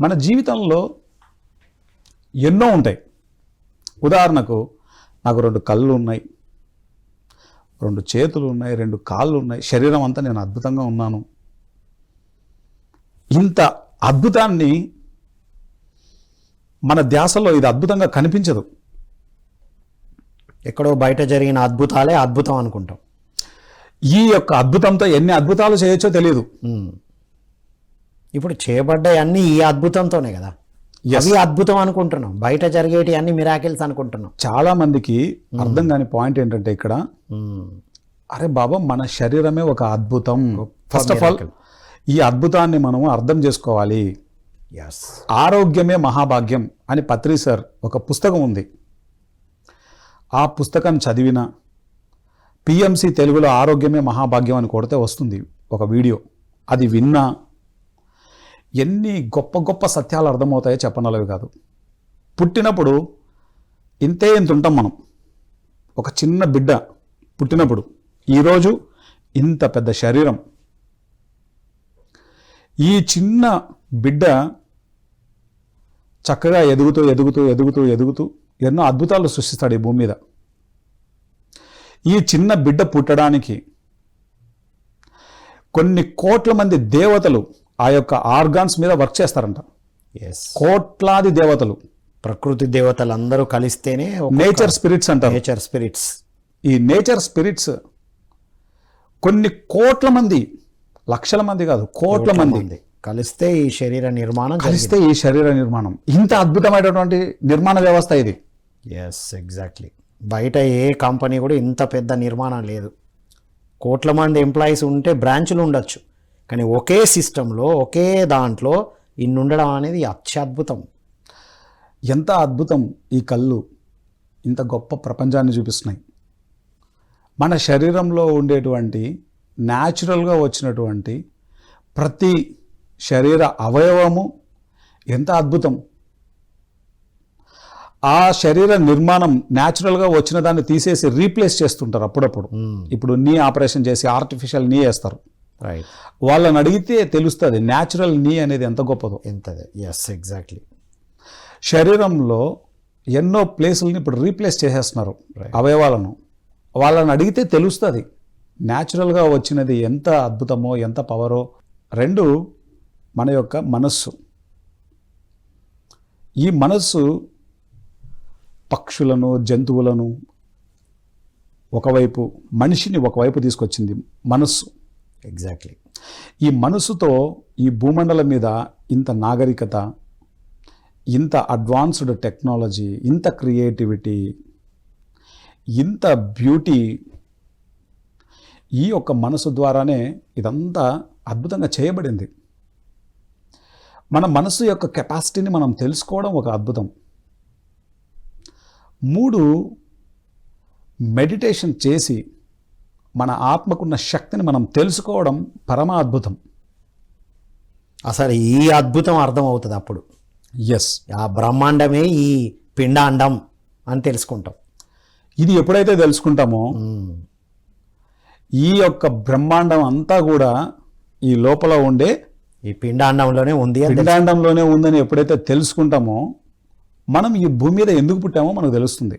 మన జీవితంలో ఎన్నో ఉంటాయి. ఉదాహరణకు నాకు రెండు కళ్ళు ఉన్నాయి. రెండు చేతులు ఉన్నాయి రెండు కాళ్ళు ఉన్నాయి. శరీరం అంతా నేను అద్భుతంగా ఉన్నాను. ఇంత అద్భుతాన్ని మన ధ్యాసలో ఇది అద్భుతంగా కనిపించదు. ఎక్కడో బయట జరిగిన అద్భుతాలే అద్భుతం అనుకుంటాం. ఈ యొక్క అద్భుతంతో ఎన్ని అద్భుతాలు చేయొచ్చో తెలియదు. ఇప్పుడు చేయబడ్డాయి అన్ని ఈ అద్భుతంతోనే కదా. అవి అద్భుతం అనుకుంటున్నాం. బయట జరిగేటి అన్ని మిరాకిల్స్ అనుకుంటున్నాం. చాలా మందికి అర్థం కాని పాయింట్ ఏంటంటే ఇక్కడ ఉమ్. అరే బాబా మన శరీరమే ఒక అద్భుతం. First of all. ఈ అద్భుతాన్ని మనం అర్థం చేసుకోవాలి. ఆరోగ్యమే మహాభాగ్యం అని పత్రి సార్ ఒక పుస్తకం ఉంది. ఆ పుస్తకం చదివిన పిఎంసి తెలుగులో ఆరోగ్యమే మహాభాగ్యం అని కొడితే వస్తుంది ఒక వీడియో. అది విన్నా ఎన్ని గొప్ప గొప్ప సత్యాలు అర్థమవుతాయో చెప్పనలవి కాదు. పుట్టినప్పుడు ఇంతే ఇంత ఉంటాం మనం. ఒక చిన్న బిడ్డ పుట్టినప్పుడు ఈరోజు ఇంత పెద్ద శరీరం. ఈ చిన్న బిడ్డ చక్కగా ఎదుగుతూ ఎదుగుతూ ఎదుగుతూ ఎదుగుతూ ఎన్నో అద్భుతాలు సృష్టిస్తాడు ఈ భూమి మీద. ఈ చిన్న బిడ్డ పుట్టడానికి కొన్ని కోట్ల మంది దేవతలు ఆ యొక్క ఆర్గాన్స్ మీద వర్క్ చేస్తారంట. ఎస్ కోట్లాది దేవతలు. ప్రకృతి దేవతలు అందరూ కలిస్తేనే నేచర్ స్పిరిట్స్ అంటారు. నేచర్ స్పిరిట్స్ ఈ నేచర్ స్పిరిట్స్ కొన్ని కోట్ల మంది లక్షల మంది కాదు కోట్ల మంది కలిస్తే ఈ శరీర నిర్మాణం కలిస్తే ఈ శరీర నిర్మాణం. ఇంత అద్భుతమైనటువంటి నిర్మాణ వ్యవస్థ ఇది. ఎస్ ఎగ్జాక్ట్లీ బయట ఏ కంపెనీ కూడా ఇంత పెద్ద నిర్మాణం లేదు. కోట్ల మంది ఎంప్లాయీస్ ఉంటే బ్రాంచ్లు ఉండొచ్చు. కానీ ఒకే సిస్టంలో ఒకే దాంట్లో ఇన్ని ఉండడం అనేది అత్యద్భుతం. ఎంత అద్భుతం ఈ కళ్ళు ఇంత గొప్ప ప్రపంచాన్ని చూపిస్తున్నాయి. మన శరీరంలో ఉండేటువంటి న్యాచురల్గా వచ్చినటువంటి ప్రతి శరీర అవయవము ఎంత అద్భుతం. ఆ శరీర నిర్మాణం న్యాచురల్గా వచ్చిన దాన్ని తీసేసి రీప్లేస్ చేస్తుంటారు అప్పుడప్పుడు. ఇప్పుడు నీ ఆపరేషన్ చేసి ఆర్టిఫిషియల్ నీ వేస్తారు. వాళ్ళని అడిగితే తెలుస్తుంది న్యాచురల్ నీ అనేది ఎంత గొప్పదో. ఎంతది? ఎస్ ఎగ్జాక్ట్లీ శరీరంలో ఎన్నో ప్లేసులని ఇప్పుడు రీప్లేస్ చేసేస్తున్నారు అవయవాలను. వాళ్ళని అడిగితే తెలుస్తుంది న్యాచురల్గా వచ్చినది ఎంత అద్భుతమో ఎంత పవరో రెండు మన యొక్క మనస్సు. ఈ మనస్సు పక్షులను జంతువులను ఒకవైపు మనిషిని ఒకవైపు తీసుకొచ్చింది మనస్సు. ఎగ్జాక్ట్లీ ఈ మనసుతో ఈ భూమండలం మీద ఇంత నాగరికత ఇంత అడ్వాన్స్డ్ టెక్నాలజీ ఇంత క్రియేటివిటీ ఇంత బ్యూటీ ఈ యొక్క మనసు ద్వారానే ఇదంతా అద్భుతంగా చేయబడింది. మన మనసు యొక్క కెపాసిటీని మనం తెలుసుకోవడం ఒక అద్భుతం. మూడు మెడిటేషన్ చేసి మన ఆత్మకున్న శక్తిని మనం తెలుసుకోవడం పరమ అద్భుతం. అసలు ఈ అద్భుతం అర్థం అవుతుంది అప్పుడు. ఎస్ ఆ బ్రహ్మాండమే ఈ పిండాండం అని తెలుసుకుంటాం. ఇది ఎప్పుడైతే తెలుసుకుంటామో. ఈ యొక్క బ్రహ్మాండం అంతా కూడా ఈ లోపల ఉండే ఈ పిండాండంలోనే ఉంది పిండాండంలోనే ఉందని ఎప్పుడైతే తెలుసుకుంటామో మనం ఈ భూమి మీద ఎందుకు పుట్టామో మనకు తెలుస్తుంది.